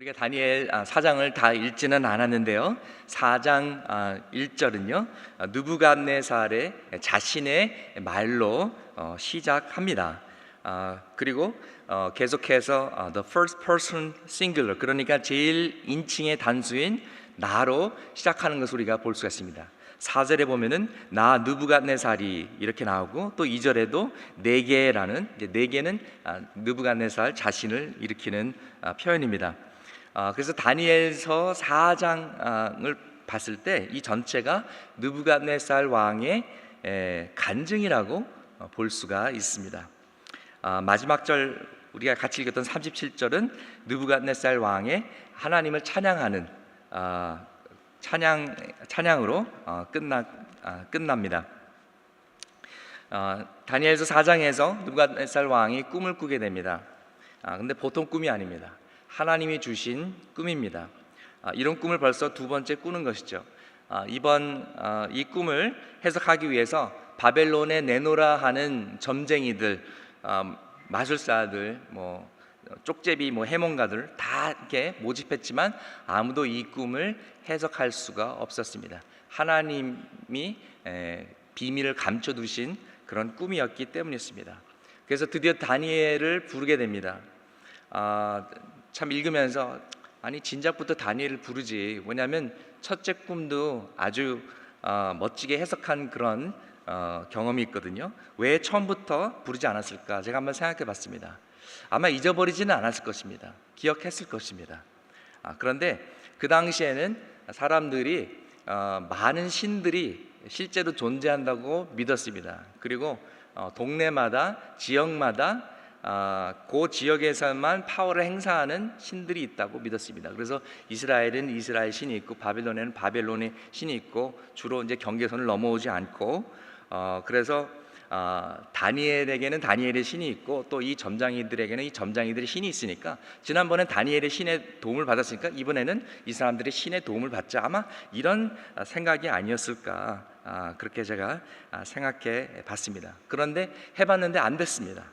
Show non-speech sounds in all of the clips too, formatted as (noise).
우리가 다니엘 아, 사장을 다 읽지는 않았는데요. 4장 1절은요. 누부갓네살의 자신의 말로 어, 시작합니다. 아, 그리고 어, 계속해서 어, the first person singular 그러니까 제일 인칭의 단수인 나로 시작하는 것을 우리가 볼 수가 있습니다. 4절에 보면은 나 느부갓네살이 이렇게 나오고 또 2절에도 네개라는 네 개는 아, 느부갓네살 자신을 일으키는 아, 표현입니다. 아, 그래서 다니엘서 4장을 봤을 때 이 전체가 느부갓네살 왕의 에, 간증이라고 어, 볼 수가 있습니다. 아, 마지막 절 우리가 같이 읽었던 37절은 느부갓네살 왕의 하나님을 찬양하는 아, 찬양 찬양으로 어, 끝나 아, 끝납니다. 어, 다니엘서 4장에서 느부갓네살 왕이 꿈을 꾸게 됩니다. 아, 근데 보통 꿈이 아닙니다. 하나님이 주신 꿈입니다. 아, 이런 꿈을 벌써 두 번째 꾸는 것이죠. 아, 이번 아, 이 꿈을 해석하기 위해서 바벨론에 내노라 하는 점쟁이들, 아, 마술사들, 뭐 쪽제비, 뭐 해몽가들 다 이렇게 모집했지만 아무도 이 꿈을 해석할 수가 없었습니다. 하나님이 에, 비밀을 감춰두신 그런 꿈이었기 때문이었습니다. 그래서 드디어 다니엘을 부르게 됩니다. 아, 참 읽으면서 아니 진작부터 다니엘을 부르지. 왜냐하면 첫째 꿈도 아주 어, 멋지게 해석한 그런 어, 경험이 있거든요. 왜 처음부터 부르지 않았을까? 제가 한번 생각해 봤습니다. 아마 잊어버리지는 않았을 것입니다. 기억했을 것입니다. 아, 그런데 그 당시에는 사람들이 어, 많은 신들이 실제로 존재한다고 믿었습니다. 그리고 어, 동네마다 지역마다 아, 그 지역에서만 파워를 행사하는 신들이 있다고 믿었습니다. 그래서 이스라엘은 이스라엘 신이 있고 바벨론에는 바벨론의 신이 있고 주로 이제 경계선을 넘어오지 않고 어, 그래서 어, 다니엘에게는 다니엘의 신이 있고 또 이 점장이들에게는 이 점장이들의 신이 있으니까 지난번엔 다니엘의 신의 도움을 받았으니까 이번에는 이 사람들의 신의 도움을 받자 아마 이런 생각이 아니었을까 아, 그렇게 제가 아, 생각해 봤습니다. 그런데 해봤는데 안 됐습니다.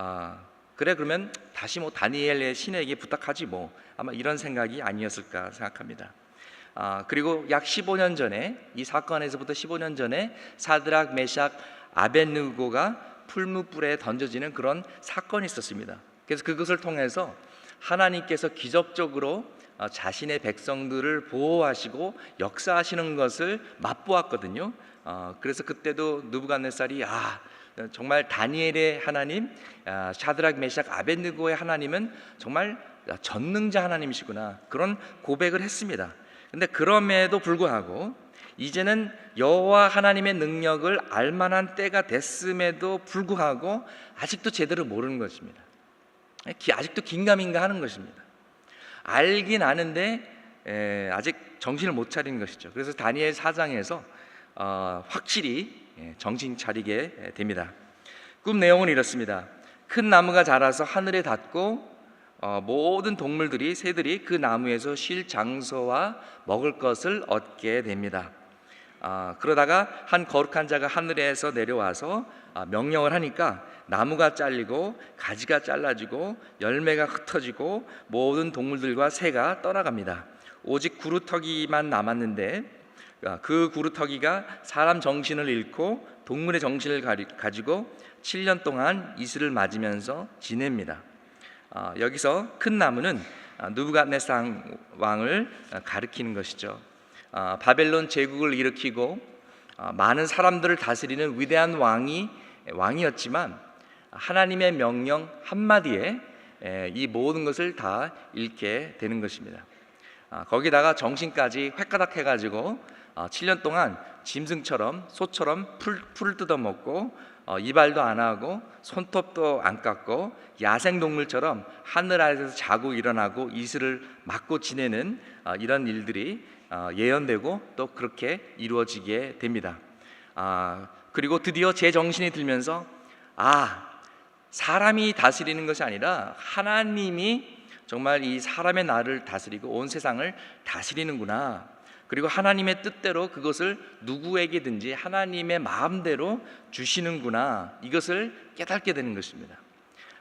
아, 그래 그러면 다시 뭐 다니엘의 신에게 부탁하지 뭐 아마 이런 생각이 아니었을까 생각합니다. 아, 그리고 약 15년 전에 이 사건에서부터 15년 전에 사드락 메샥 아벤누고가 풀무불에 던져지는 그런 사건이 있었습니다. 그래서 그것을 통해서 하나님께서 기적적으로 어, 자신의 백성들을 보호하시고 역사하시는 것을 맛보았거든요. 어, 그래서 그때도 누부갓네살이 아 정말 다니엘의 하나님, 아, 샤드락 메샥 아벤느고의 하나님은 정말 전능자 하나님이시구나 그런 고백을 했습니다. 근데 그럼에도 불구하고 이제는 여호와 하나님의 능력을 알 만한 때가 됐음에도 불구하고 아직도 제대로 모르는 것입니다. 아직도 긴가민가 하는 것입니다. 알긴 아는데 에, 아직 정신을 못 차리는 것이죠. 그래서 다니엘 4장에서 어, 확실히 예, 정신 차리게 됩니다. 꿈 내용은 이렇습니다. 큰 나무가 자라서 하늘에 닿고 어, 모든 동물들이 새들이 그 나무에서 쉴 장소와 먹을 것을 얻게 됩니다. 아, 그러다가 한 거룩한 자가 하늘에서 내려와서 아, 명령을 하니까 나무가 잘리고 가지가 잘라지고 열매가 흩어지고 모든 동물들과 새가 떠나갑니다. 오직 구루터기만 남았는데 아, 그 구루터기가 사람 정신을 잃고 동물의 정신을 가지고 7년 동안 이슬을 맞으면서 지냅니다. 아, 여기서 큰 나무는 누부갓네상 왕을 가리키는 것이죠. 아, 바벨론 제국을 일으키고 많은 사람들을 다스리는 위대한 왕이 왕이었지만 하나님의 명령 한마디에 이 모든 것을 다 잃게 되는 것입니다. 거기다가 정신까지 획가닥 해가지고 7년 어, 동안 짐승처럼 소처럼 풀, 풀을 뜯어먹고 어, 이발도 안 하고 손톱도 안 깎고 야생 동물처럼 하늘 아래서 자고 일어나고 이슬을 맞고 지내는 어, 이런 일들이 어, 예언되고 또 그렇게 이루어지게 됩니다. 아, 그리고 드디어 제 정신이 들면서 아 사람이 다스리는 것이 아니라 하나님이 정말 이 사람의 나를 다스리고 온 세상을 다스리는구나 그리고 하나님의 뜻대로 그것을 누구에게든지 하나님의 마음대로 주시는구나 이것을 깨닫게 되는 것입니다.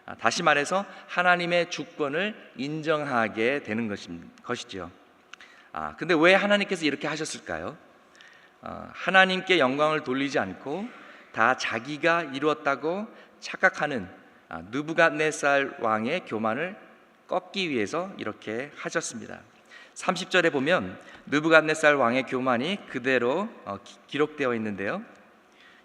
아, 다시 말해서 하나님의 주권을 인정하게 되는 것이죠. 아, 근데 왜 하나님께서 이렇게 하셨을까요? 어, 하나님께 영광을 돌리지 않고 다 자기가 이루었다고 착각하는 아, 느부갓네살 왕의 교만을 꺾기 위해서 이렇게 하셨습니다. 30절에 보면 느부갓네살 왕의 교만이 그대로 어, 기- 기록되어 있는데요.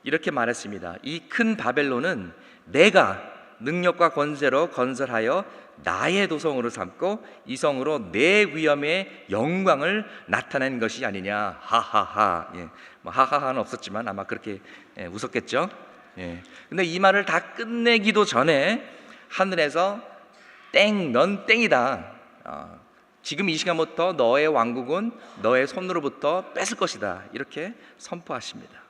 이렇게 말했습니다. 이 큰 바벨론은 내가 능력과 권세로 건설하여 나의 도성으로 삼고 이 성으로 내 위엄의 영광을 나타낸 것이 아니냐. 하하하. 예. 뭐 하하하는 없었지만 아마 그렇게 예, 웃었겠죠. 예. 근데 이 말을 다 끝내기도 전에 하늘에서 땡, 넌 땡이다. 어, 지금 이 시간부터 너의 왕국은 너의 손으로부터 뺏을 것이다. 이렇게 선포하십니다.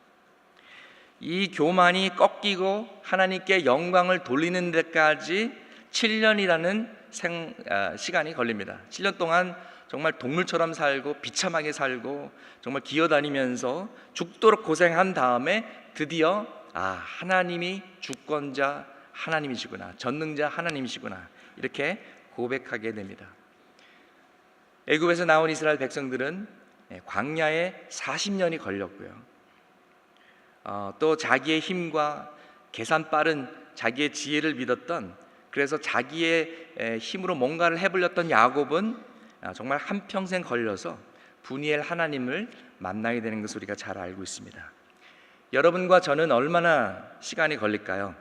이 교만이 꺾이고 하나님께 영광을 돌리는 데까지 7년이라는 생, 아, 시간이 걸립니다. 7년 동안 정말 동물처럼 살고 비참하게 살고 정말 기어다니면서 죽도록 고생한 다음에 드디어 아 하나님이 주권자 하나님이시구나 전능자 하나님이시구나 이렇게 고백하게 됩니다. 애굽에서 나온 이스라엘 백성들은 예, 광야에 40년이 걸렸고요. 어, 또 자기의 힘과 계산 빠른 자기의 지혜를 믿었던 그래서 자기의 에, 힘으로 뭔가를 해보렸던 야곱은 아, 정말 한 평생 걸려서 분이엘 하나님을 만나게 되는 것을 우리가 잘 알고 있습니다. 여러분과 저는 얼마나 시간이 걸릴까요?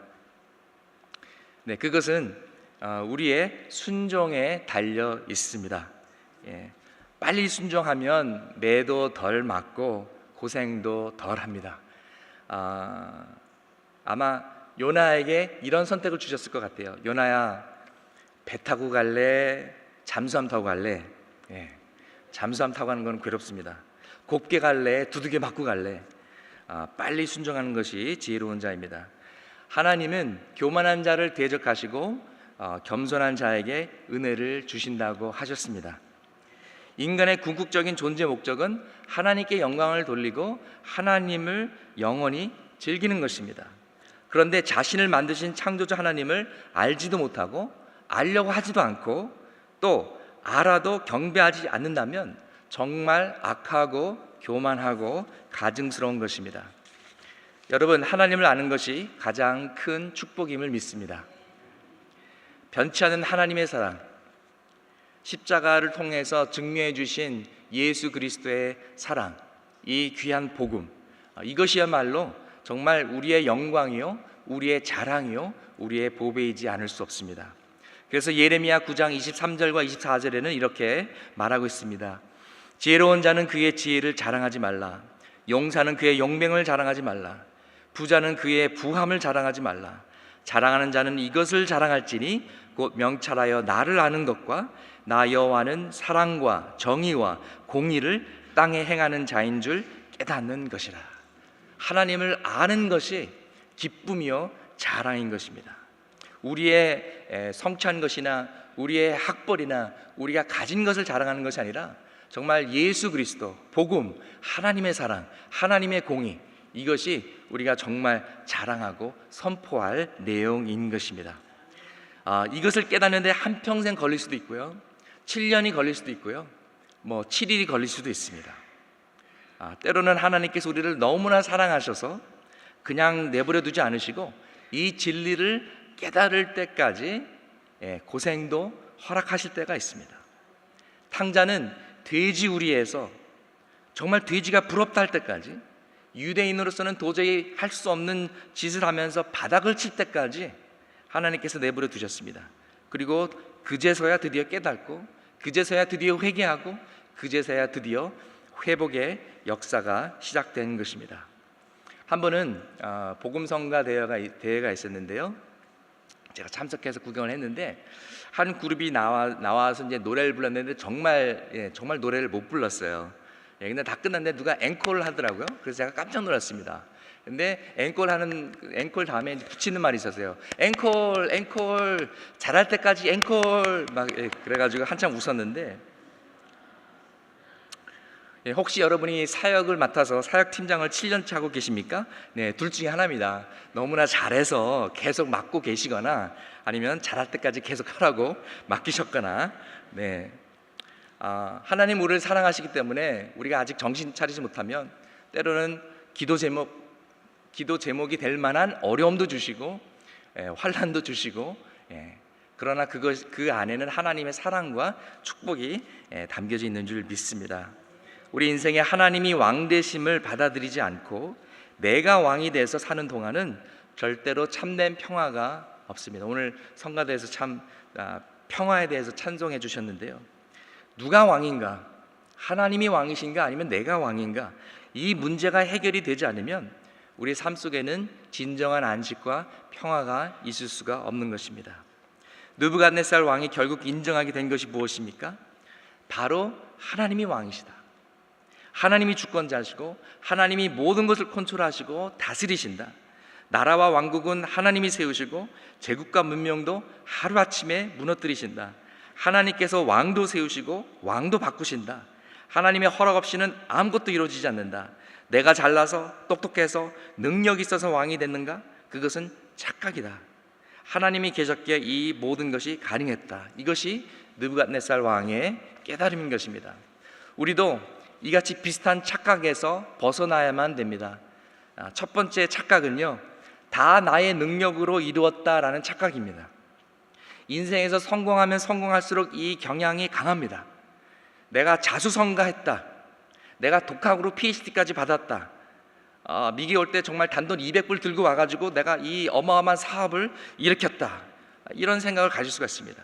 네, 그것은 어, 우리의 순종에 달려 있습니다. 예, 빨리 순종하면 매도 덜 맞고 고생도 덜 합니다. 아, 아마 요나에게 이런 선택을 주셨을 것 같아요. 요나야, 배 타고 갈래? 잠수함 타고 갈래? 예, 잠수함 타고 가는 건 괴롭습니다. 곱게 갈래? 두둑에 맞고 갈래? 아, 빨리 순종하는 것이 지혜로운 자입니다. 하나님은 교만한 자를 대적하시고 어, 겸손한 자에게 은혜를 주신다고 하셨습니다. 인간의 궁극적인 존재 목적은 하나님께 영광을 돌리고 하나님을 영원히 즐기는 것입니다. 그런데 자신을 만드신 창조자 하나님을 알지도 못하고 알려고 하지도 않고 또 알아도 경배하지 않는다면 정말 악하고 교만하고 가증스러운 것입니다. 여러분 하나님을 아는 것이 가장 큰 축복임을 믿습니다. 변치 않은 하나님의 사랑, 십자가를 통해서 증명해 주신 예수 그리스도의 사랑, 이 귀한 복음, 아, 이것이야말로 정말 우리의 영광이요, 우리의 자랑이요, 우리의 보배이지 않을 수 없습니다. 그래서 예레미야 9장 23절과 24절에는 이렇게 말하고 있습니다. 지혜로운 자는 그의 지혜를 자랑하지 말라. 용사는 그의 용맹을 자랑하지 말라. 부자는 그의 부함을 자랑하지 말라. 자랑하는 자는 이것을 자랑할지니 곧 명찰하여 나를 아는 것과 나 여호와는 사랑과 정의와 공의를 땅에 행하는 자인 줄 깨닫는 것이라. 하나님을 아는 것이 기쁨이요 자랑인 것입니다. 우리의 에, 성취한 것이나 우리의 학벌이나 우리가 가진 것을 자랑하는 것이 아니라 정말 예수 그리스도, 복음, 하나님의 사랑, 하나님의 공의 이것이 우리가 정말 자랑하고 선포할 내용인 것입니다. 아, 이것을 깨닫는데 한 평생 걸릴 수도 있고요, 7년이 걸릴 수도 있고요, 뭐 7일이 걸릴 수도 있습니다. 아, 때로는 하나님께서 우리를 너무나 사랑하셔서 그냥 내버려 두지 않으시고 이 진리를 깨달을 때까지 예, 고생도 허락하실 때가 있습니다. 탕자는 돼지 우리에서 정말 돼지가 부럽다 할 때까지 유대인으로서는 도저히 할 수 없는 짓을 하면서 바닥을 칠 때까지 하나님께서 내버려 두셨습니다. 그리고 그제서야 드디어 깨닫고 그제서야 드디어 회개하고 그제서야 드디어 회복의 역사가 시작된 것입니다. 한 번은 어, 복음성가 대회가, 대회가 있었는데요. 제가 참석해서 구경을 했는데 한 그룹이 나와 나와서 이제 노래를 불렀는데 정말 예, 정말 노래를 못 불렀어요. 예, 근데 다 끝났는데 누가 앵콜을 하더라고요. 그래서 제가 깜짝 놀랐습니다. 근데 앵콜 하는 앵콜 다음에 붙이는 말이 있었어요. 앵콜, 앵콜, 잘할 때까지 앵콜 막 예, 그래 가지고 한참 웃었는데 예, 혹시 여러분이 사역을 맡아서 사역 팀장을 7년째 하고 계십니까? 네, 둘 중에 하나입니다. 너무나 잘해서 계속 맡고 계시거나 아니면 잘할 때까지 계속 하라고 맡기셨거나 네. 아, 하나님 우리를 사랑하시기 때문에 우리가 아직 정신 차리지 못하면 때로는 기도 제목 기도 제목이 될 만한 어려움도 주시고 예, 환란도 주시고 예, 그러나 그것 그 안에는 하나님의 사랑과 축복이 예, 담겨져 있는 줄 믿습니다. 우리 인생에 하나님이 왕 되심을 받아들이지 않고 내가 왕이 돼서 사는 동안은 절대로 참된 평화가 없습니다. 오늘 성가대에서 참 아, 평화에 대해서 찬송해 주셨는데요. 누가 왕인가? 하나님이 왕이신가 아니면 내가 왕인가? 이 문제가 해결이 되지 않으면 우리 삶 속에는 진정한 안식과 평화가 있을 수가 없는 것입니다. 느부갓네살 왕이 결국 인정하게 된 것이 무엇입니까? 바로 하나님이 왕이시다. 하나님이 주권자시고 하나님이 모든 것을 컨트롤하시고 다스리신다. 나라와 왕국은 하나님이 세우시고 제국과 문명도 하루아침에 무너뜨리신다. 하나님께서 왕도 세우시고 왕도 바꾸신다. 하나님의 허락 없이는 아무것도 이루어지지 않는다. 내가 잘나서 똑똑해서 능력 있어서 왕이 됐는가? 그것은 착각이다. 하나님이 계셨기에 이 모든 것이 가능했다. 이것이 느부갓네살 왕의 깨달음인 것입니다. 우리도 이같이 비슷한 착각에서 벗어나야만 됩니다. 아, 첫 번째 착각은요, 다 나의 능력으로 이루었다라는 착각입니다. 인생에서 성공하면 성공할수록 이 경향이 강합니다. 내가 자수성가했다. 내가 독학으로 PhD까지 받았다. 아, 미기 올 때 정말 단돈 200불 들고 와가지고 내가 이 어마어마한 사업을 일으켰다. 이런 생각을 가질 수가 있습니다.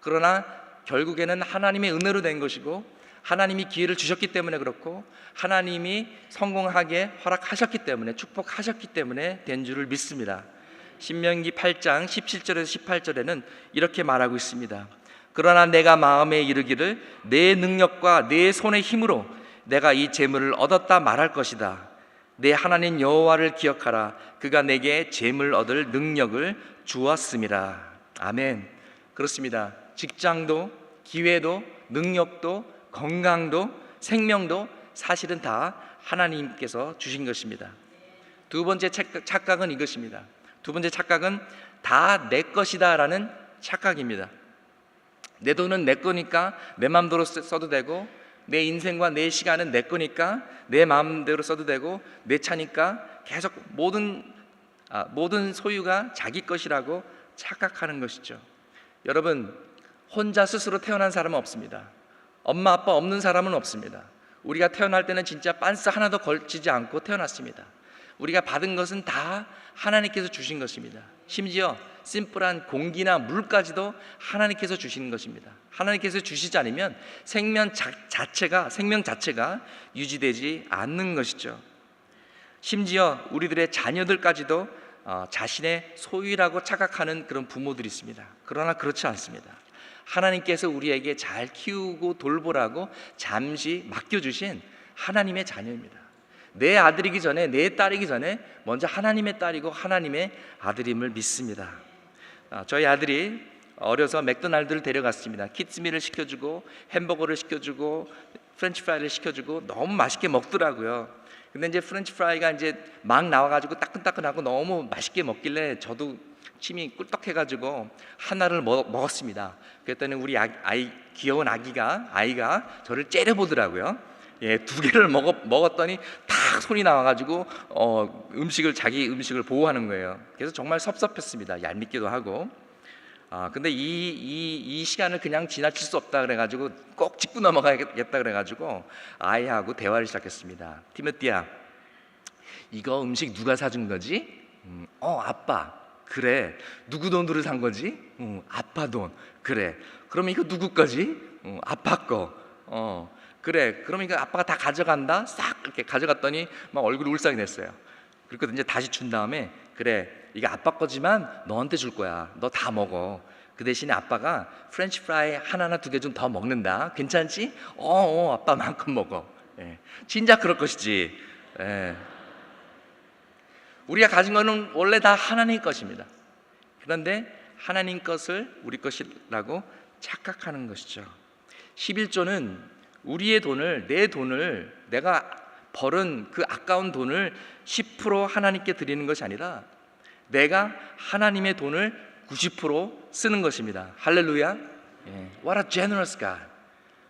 그러나 결국에는 하나님의 은혜로 된 것이고 하나님이 기회를 주셨기 때문에 그렇고 하나님이 성공하게 허락하셨기 때문에 축복하셨기 때문에 된 줄을 믿습니다. 신명기 8장 17절에서 18절에는 이렇게 말하고 있습니다. 그러나 내가 마음에 이르기를 내 능력과 내 손의 힘으로 내가 이 재물을 얻었다 말할 것이다. 내 하나님 여호와를 기억하라. 그가 내게 재물 얻을 능력을 주었음이라. 아멘. 그렇습니다. 직장도 기회도 능력도 건강도 생명도 사실은 다 하나님께서 주신 것입니다. 두 번째 착각은 이것입니다. 두 번째 착각은 다 내 것이다라는 착각입니다. 내 돈은 내 거니까 내 마음대로 써도 되고 내 인생과 내 시간은 내 거니까 내 마음대로 써도 되고 내 차니까 계속 모든 아, 모든 소유가 자기 것이라고 착각하는 것이죠. 여러분 혼자 스스로 태어난 사람은 없습니다. 엄마 아빠 없는 사람은 없습니다. 우리가 태어날 때는 진짜 빤스 하나도 걸치지 않고 태어났습니다. 우리가 받은 것은 다 하나님께서 주신 것입니다. 심지어 심플한 공기나 물까지도 하나님께서 주시는 것입니다. 하나님께서 주시지 않으면 생명 자, 체가 생명 자체가 유지되지 않는 것이죠. 심지어 우리들의 자녀들까지도 어, 자신의 소유라고 착각하는 그런 부모들이 있습니다. 그러나 그렇지 않습니다. 하나님께서 우리에게 잘 키우고 돌보라고 잠시 맡겨주신 하나님의 자녀입니다. 내 아들이기 전에 내 딸이기 전에 먼저 하나님의 딸이고 하나님의 아들임을 믿습니다. 아, 저희 아들이 어려서 맥도날드를 데려갔습니다. 키츠미를 시켜주고 햄버거를 시켜주고 프렌치 프라이를 시켜주고 너무 맛있게 먹더라고요. 근데 이제 프렌치 프라이가 이제 막 나와가지고 따끈따끈하고 너무 맛있게 먹길래 저도 침이 꿀떡해가지고 하나를 먹, 었습니다 그랬더니 우리 아이 귀여운 아기가 아이가 저를 째려보더라고요. 예, 두 개를 먹었, 먹었더니 탁 손이 나와가지고 어, 음식을 자기 음식을 보호하는 거예요. 그래서 정말 섭섭했습니다. 얄밉기도 하고. 아, 근데 이, 이, 이 시간을 그냥 지나칠 수 없다 그래가지고 꼭 짚고 넘어가겠다 그래가지고 아이하고 대화를 시작했습니다. 티모티야, 이거 음식 누가 사준 거지? 음, 어, 아빠. 그래. 누구 돈으로 산 거지? 음, 아빠 돈. 그래. 그러면 이거 누구 거지? 음, 아빠 거. 어. 그래 그러니까 아빠가 다 가져간다? 싹 이렇게 가져갔더니 막 얼굴이 울상이 됐어요. 그리고 이제 다시 준 다음에 그래 이게 아빠 거지만 너한테 줄 거야. 너 다 먹어. 그 대신에 아빠가 프렌치 프라이 하나나 두 개 좀 더 먹는다. 괜찮지? 어, 어 아빠 만큼 먹어. 예. 진짜 그럴 것이지. 예. 우리가 가진 거는 원래 다 하나님 것입니다. 그런데 하나님 것을 우리 것이라고 착각하는 것이죠. 11조는 우리의 돈을 내 돈을 내가 벌은 그 아까운 돈을 10% 하나님께 드리는 것이 아니라 내가 하나님의 돈을 90% 쓰는 것입니다. 할렐루야. 예. What a generous God.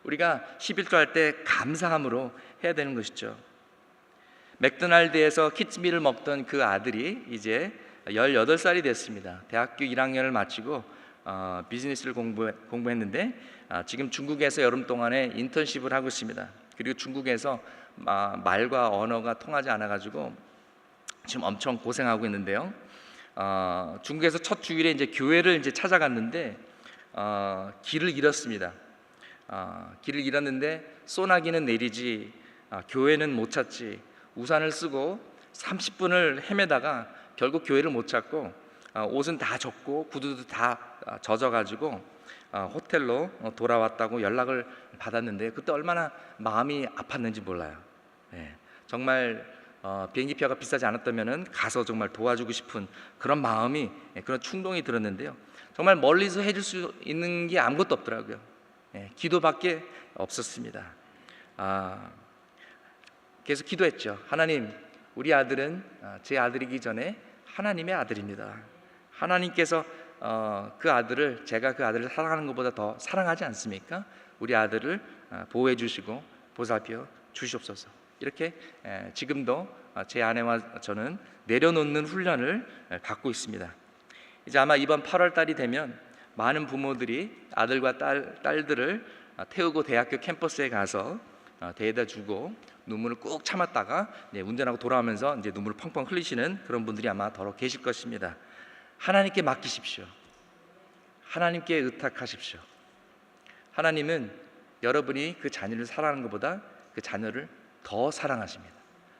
우리가 11조 할 때 감사함으로 해야 되는 것이죠. 맥도날드에서 키즈미를 먹던 그 아들이 이제 18살이 됐습니다. 대학교 1학년을 마치고 어, 비즈니스를 공부, 공부했는데 아, 지금 중국에서 여름 동안에 인턴십을 하고 있습니다. 그리고 중국에서 아, 말과 언어가 통하지 않아 가지고 지금 엄청 고생하고 있는데요. 어, 중국에서 첫 주일에 이제 교회를 이제 찾아갔는데 어, 길을 잃었습니다. 어, 길을 잃었는데 소나기는 내리지 아, 교회는 못 찾지 우산을 쓰고 30분을 헤매다가 결국 교회를 못 찾고 아, 옷은 다 젖고 구두도 다 아, 젖어가지고 아, 호텔로 어, 돌아왔다고 연락을 받았는데 그때 얼마나 마음이 아팠는지 몰라요. 예, 정말 어, 비행기표가 비싸지 않았다면은 가서 정말 도와주고 싶은 그런 마음이 예, 그런 충동이 들었는데요. 정말 멀리서 해줄 수 있는 게 아무것도 없더라고요. 예, 기도밖에 없었습니다. 아, 계속 기도했죠. 하나님, 우리 아들은 아, 제 아들이기 전에 하나님의 아들입니다. 하나님께서 어, 그 아들을 제가 그 아들을 사랑하는 것보다 더 사랑하지 않습니까? 우리 아들을 아, 보호해 주시고 보살펴 주시옵소서. 이렇게 에, 지금도 아, 제 아내와 저는 내려놓는 훈련을 에, 받고 있습니다. 이제 아마 이번 8월 달이 되면 많은 부모들이 아들과 딸, 딸들을 아, 태우고 대학교 캠퍼스에 가서 어, 데려다 주고 눈물을 꾹 참았다가 네, 운전하고 돌아오면서 이제 눈물을 펑펑 흘리시는 그런 분들이 아마 더러 계실 것입니다. 하나님께 맡기십시오. 하나님께 의탁하십시오. 하나님은 여러분이 그 자녀를 사랑하는 것보다 그 자녀를 더 사랑하십니다.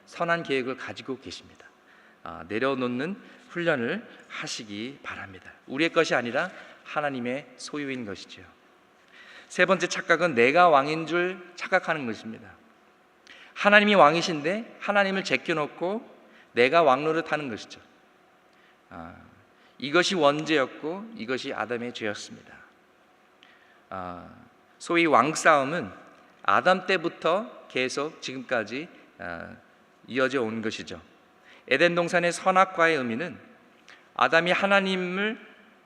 선한 계획을 가지고 계십니다. 아, 내려놓는 훈련을 하시기 바랍니다. 우리의 것이 아니라 하나님의 소유인 것이죠. 세 번째 착각은 내가 왕인 줄 착각하는 것입니다. 하나님이 왕이신데 하나님을 제껴놓고 내가 왕노릇 하는 것이죠. 아, 이것이 원죄였고 이것이 아담의 죄였습니다. 아, 소위 왕싸움은 아담 때부터 계속 지금까지 아, 이어져 온 것이죠. 에덴 동산의 선악과의 의미는 아담이 하나님을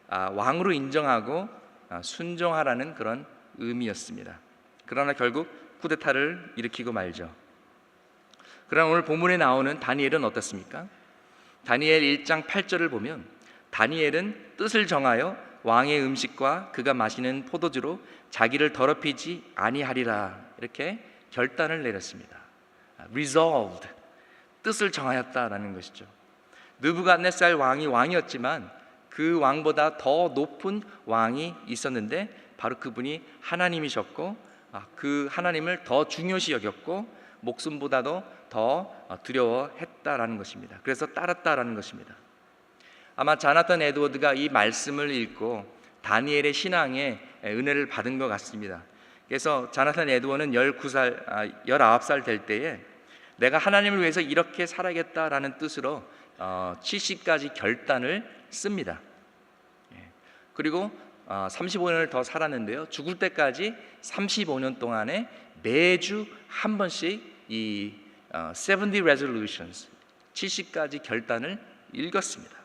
아, 왕으로 인정하고 아, 순종하라는 그런 의미였습니다. 그러나 결국 쿠데타를 일으키고 말죠. 그러나 오늘 본문에 나오는 다니엘은 어떻습니까? 다니엘 1장 8절을 보면 다니엘은 뜻을 정하여 왕의 음식과 그가 마시는 포도주로 자기를 더럽히지 아니하리라 이렇게 결단을 내렸습니다. resolved 뜻을 정하였다라는 것이죠. 느부갓네살 왕이 왕이었지만 그 왕보다 더 높은 왕이 있었는데 바로 그분이 하나님이셨고 아, 그 하나님을 더 중요시 여겼고 목숨보다도 더 두려워했다라는 것입니다. 그래서 따랐다라는 것입니다. 아마 자나탄 에드워드가 이 말씀을 읽고 다니엘의 신앙에 은혜를 받은 것 같습니다. 그래서 자나탄 에드워는 19살, 아, 19살 될 때에 내가 하나님을 위해서 이렇게 살아야겠다라는 뜻으로 어, 70가지 결단을 씁니다. 예. 그리고 어, 35년을 더 살았는데요. 죽을 때까지 35년 동안에 매주 한 번씩 이 어, 70 resolutions 70가지 결단을 읽었습니다.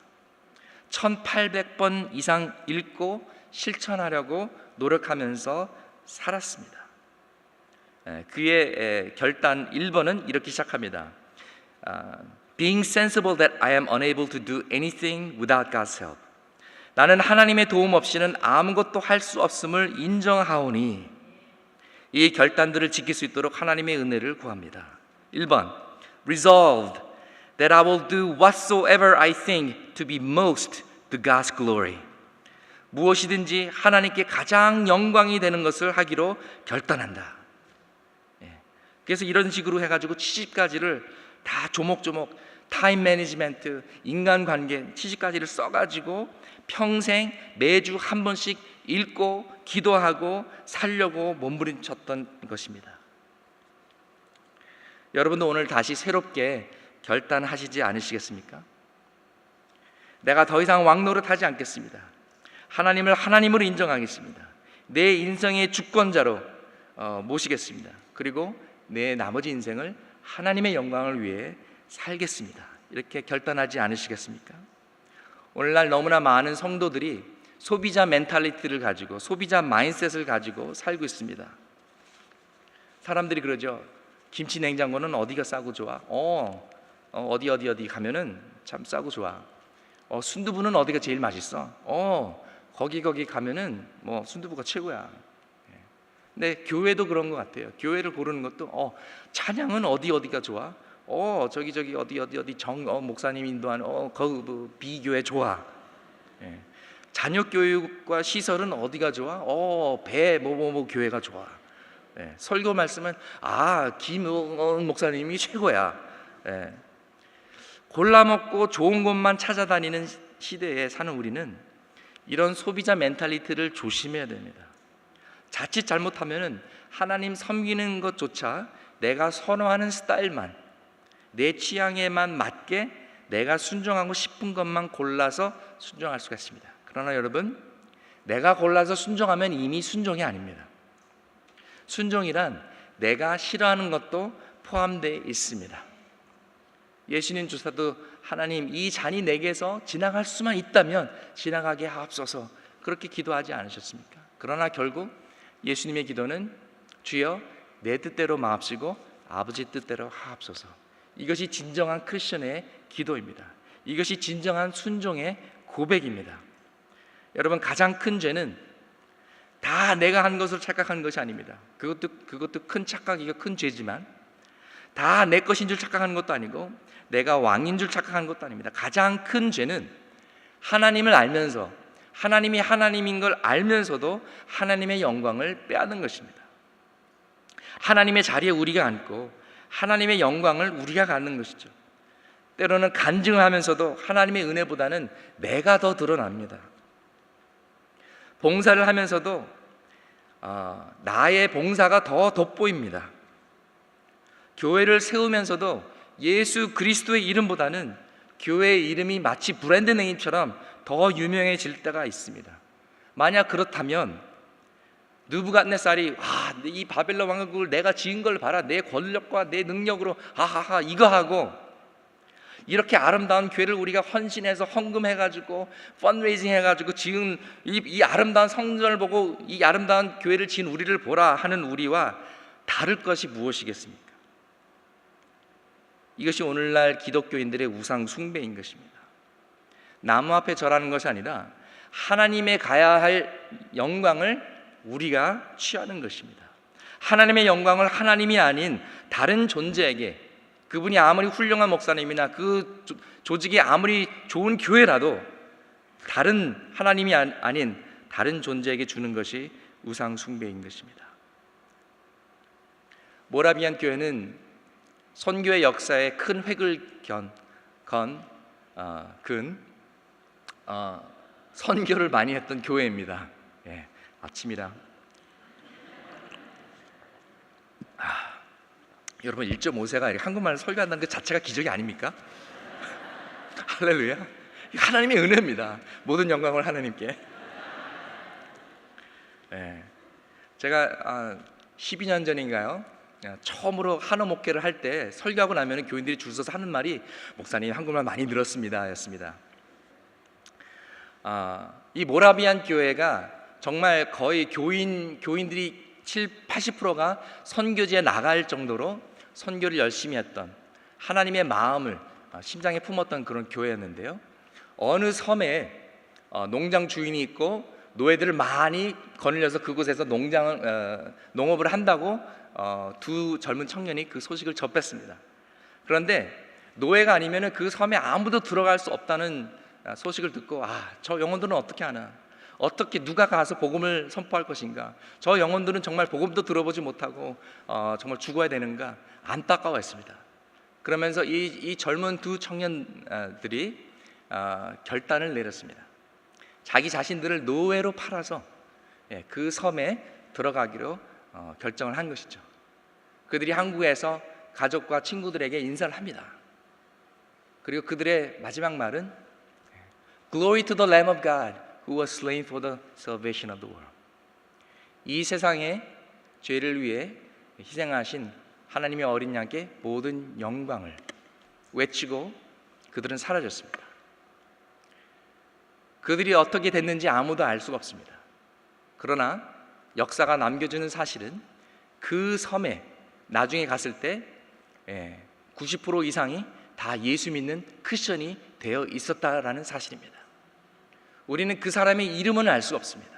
1800번 이상 읽고 실천하려고 노력하면서 살았습니다. 에, 그의 에, 결단 1번은 이렇게 시작합니다. 아, Being sensible that I am unable to do anything without God's help. 나는 하나님의 도움 없이는 아무것도 할 수 없음을 인정하오니 이 결단들을 지킬 수 있도록 하나님의 은혜를 구합니다. 1번 Resolved that I will do whatsoever I think to be most to God's glory. 무엇이든지 하나님께 가장 영광이 되는 것을 하기로 결단한다. 예. 그래서 이런 식으로 해가지고 70가지를 다 조목조목 타임 매니지멘트, 인간관계 70가지를 써가지고 평생 매주 한 번씩 읽고 기도하고 살려고 몸부림쳤던 것입니다. 여러분도 오늘 다시 새롭게 결단하시지 않으시겠습니까? 내가 더 이상 왕노릇 하지 않겠습니다. 하나님을 하나님으로 인정하겠습니다. 내 인생의 주권자로 어, 모시겠습니다. 그리고 내 나머지 인생을 하나님의 영광을 위해 살겠습니다. 이렇게 결단하지 않으시겠습니까? 오늘날 너무나 많은 성도들이 소비자 멘탈리티를 가지고 소비자 마인셋을 가지고 살고 있습니다. 사람들이 그러죠. 김치 냉장고는 어디가 싸고 좋아? 어, 어 어디 어디 어디 가면은 참 싸고 좋아. 어 순두부는 어디가 제일 맛있어? 어 거기 거기 가면은 뭐 순두부가 최고야. 예. 근데 교회도 그런 것 같아요. 교회를 고르는 것도 어 찬양은 어디 어디가 좋아? 어 저기 저기 어디 어디 어디 정 어, 목사님 인도하는 어그 비교회 좋아. 예. 자녀 교육과 시설은 어디가 좋아? 어 배 뭐 뭐 뭐 교회가 좋아. 예, 설교 말씀은 아 김은 목사님이 최고야. 예. 골라 먹고 좋은 곳만 찾아다니는 시대에 사는 우리는 이런 소비자 멘탈리티를 조심해야 됩니다. 자칫 잘못하면은 하나님 섬기는 것조차 내가 선호하는 스타일만 내 취향에만 맞게 내가 순종하고 싶은 것만 골라서 순종할 수가 있습니다. 그러나 여러분, 내가 골라서 순종하면 이미 순종이 아닙니다. 순종이란 내가 싫어하는 것도 포함되어 있습니다. 예수님 주사도 하나님 이 잔이 내게서 지나갈 수만 있다면 지나가게 하옵소서 그렇게 기도하지 않으셨습니까? 그러나 결국 예수님의 기도는 주여 내 뜻대로 마옵시고 아버지 뜻대로 하옵소서 이것이 진정한 크리스천의 기도입니다. 이것이 진정한 순종의 고백입니다. 여러분 가장 큰 죄는 다 내가 한 것을 착각하는 것이 아닙니다. 그것도 그것도 큰 착각이고 큰 죄지만 다 내 것인 줄 착각하는 것도 아니고 내가 왕인 줄 착각하는 것도 아닙니다. 가장 큰 죄는 하나님을 알면서 하나님이 하나님인 걸 알면서도 하나님의 영광을 빼앗는 것입니다. 하나님의 자리에 우리가 앉고 하나님의 영광을 우리가 갖는 것이죠. 때로는 간증을 하면서도 하나님의 은혜보다는 내가 더 드러납니다. 봉사를 하면서도 어, 나의 봉사가 더 돋보입니다. 교회를 세우면서도 예수 그리스도의 이름보다는 교회의 이름이 마치 브랜드 네임처럼 더 유명해질 때가 있습니다. 만약 그렇다면 느부갓네살이 와이 바벨론 왕국을 내가 지은 걸 봐라 내 권력과 내 능력으로 하하하 이거 하고 이렇게 아름다운 교회를 우리가 헌신해서 헌금해 가지고 펀레이징 해 가지고 지은 이, 이 아름다운 성전을 보고 이 아름다운 교회를 지은 우리를 보라 하는 우리와 다를 것이 무엇이겠습니까? 이것이 오늘날 기독교인들의 우상 숭배인 것입니다. 나무 앞에 절하는 것이 아니라 하나님의 가야 할 영광을 우리가 취하는 것입니다. 하나님의 영광을 하나님이 아닌 다른 존재에게 그분이 아무리 훌륭한 목사님이나 그 조직이 아무리 좋은 교회라도 다른 하나님이 아닌 다른 존재에게 주는 것이 우상 숭배인 것입니다. 모라비안 교회는 선교의 역사에 큰 획을 견, 건, 어, 근 어, 선교를 많이 했던 교회입니다. 예, 아침이라 여러분 1.5세가 한국말을 설교한다는 것 자체가 기적이 아닙니까? (laughs) 할렐루야. 하나님의 은혜입니다. 모든 영광을 하나님께. 네. 제가 12년 아, 전인가요? 처음으로 한어 목회를 할 때 설교하고 나면 교인들이 줄 서서 하는 말이 목사님 한국말 많이 늘었습니다였습니다. 아, 이 모라비안 교회가 정말 거의 교인 교인들이 7, 80%가 선교지에 나갈 정도로 선교를 열심히 했던 하나님의 마음을 아, 심장에 품었던 그런 교회였는데요. 어느 섬에 어, 농장 주인이 있고 노예들을 많이 거느려서 그곳에서 농장을 어, 농업을 한다고 어, 두 젊은 청년이 그 소식을 접했습니다. 그런데 노예가 아니면 그 섬에 아무도 들어갈 수 없다는 소식을 듣고 아 저 영혼들은 어떻게 하나 어떻게 누가 가서 복음을 선포할 것인가? 저 영혼들은 정말 복음도 들어보지 못하고 어, 정말 죽어야 되는가? 안타까워했습니다. 그러면서 이, 이 젊은 두 청년들이 어, 결단을 내렸습니다. 자기 자신들을 노예로 팔아서 예, 그 섬에 들어가기로 어, 결정을 한 것이죠. 그들이 한국에서 가족과 친구들에게 인사를 합니다. 그리고 그들의 마지막 말은 Glory to the Lamb of God who was slain for the salvation of the world. 이 세상에 죄를 위해 희생하신 하나님의 어린 양께 모든 영광을 외치고 그들은 사라졌습니다. 그들이 어떻게 됐는지 아무도 알 수가 없습니다. 그러나 역사가 남겨주는 사실은 그 섬에 나중에 갔을 때 90% 이상이 다 예수 믿는 크리스천이 되어 있었다라는 사실입니다. 우리는 그 사람의 이름은 알 수 없습니다.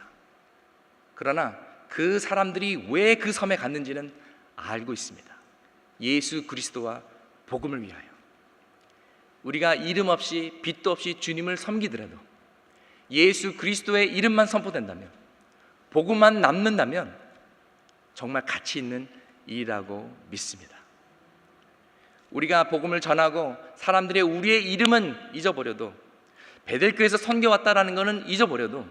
그러나 그 사람들이 왜 그 섬에 갔는지는 알고 있습니다. 예수 그리스도와 복음을 위하여. 우리가 이름 없이 빛도 없이 주님을 섬기더라도 예수 그리스도의 이름만 선포된다면 복음만 남는다면 정말 가치 있는 일이라고 믿습니다. 우리가 복음을 전하고 사람들의 우리의 이름은 잊어버려도 베델교에서 선교 왔다라는 것은 잊어버려도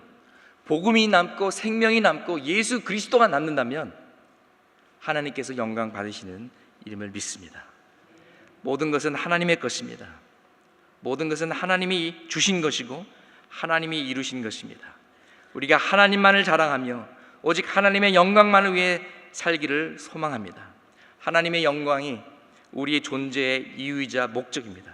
복음이 남고 생명이 남고 예수 그리스도가 남는다면 하나님께서 영광 받으시는 이름을 믿습니다. 모든 것은 하나님의 것입니다. 모든 것은 하나님이 주신 것이고 하나님이 이루신 것입니다. 우리가 하나님만을 자랑하며 오직 하나님의 영광만을 위해 살기를 소망합니다. 하나님의 영광이 우리의 존재의 이유이자 목적입니다.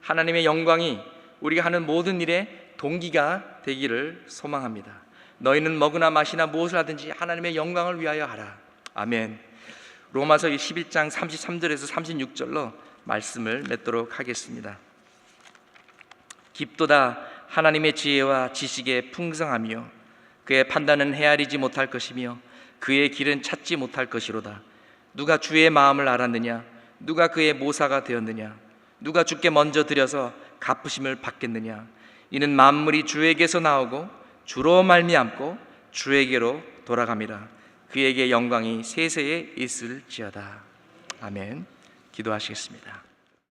하나님의 영광이 우리가 하는 모든 일에 동기가 되기를 소망합니다. 너희는 먹으나 마시나 무엇을 하든지 하나님의 영광을 위하여 하라. 아멘. 로마서 11장 33절에서 36절로 말씀을 맺도록 하겠습니다. 깊도다 하나님의 지혜와 지식의 풍성하며 그의 판단은 헤아리지 못할 것이며 그의 길은 찾지 못할 것이로다. 누가 주의 마음을 알았느냐? 누가 그의 모사가 되었느냐? 누가 주께 먼저 드려서 갚으심을 받겠느냐? 이는 만물이 주에게서 나오고 주로 말미암고 주에게로 돌아갑니다. 그에게 영광이 세세에 있을지어다. 아멘. 기도하시겠습니다.